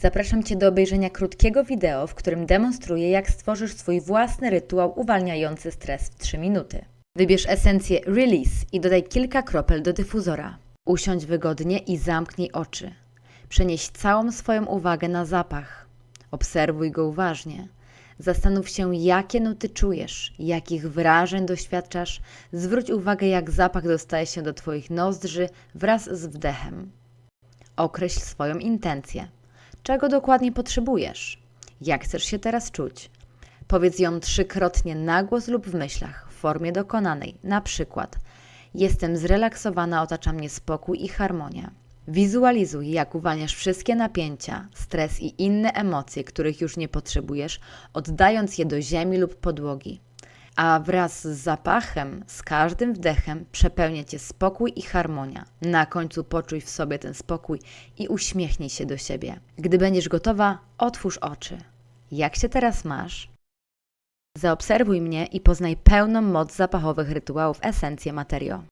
Zapraszam Cię do obejrzenia krótkiego wideo, w którym demonstruję, jak stworzysz swój własny rytuał uwalniający stres w 3 minuty. Wybierz esencję Release i dodaj kilka kropel do dyfuzora. Usiądź wygodnie i zamknij oczy. Przenieś całą swoją uwagę na zapach. Obserwuj go uważnie. Zastanów się, jakie nuty czujesz, jakich wrażeń doświadczasz. Zwróć uwagę, jak zapach dostaje się do Twoich nozdrzy wraz z wdechem. Określ swoją intencję. Czego dokładnie potrzebujesz? Jak chcesz się teraz czuć? Powiedz ją trzykrotnie na głos lub w myślach, w formie dokonanej. Na przykład: Jestem zrelaksowana, otacza mnie spokój i harmonia. Wizualizuj, jak uwalniasz wszystkie napięcia, stres i inne emocje, których już nie potrzebujesz, oddając je do ziemi lub podłogi. A wraz z zapachem, z każdym wdechem przepełnia cię spokój i harmonia. Na końcu poczuj w sobie ten spokój i uśmiechnij się do siebie. Gdy będziesz gotowa, otwórz oczy. Jak się teraz masz? Zaobserwuj mnie i poznaj pełną moc zapachowych rytuałów Esencje Materio.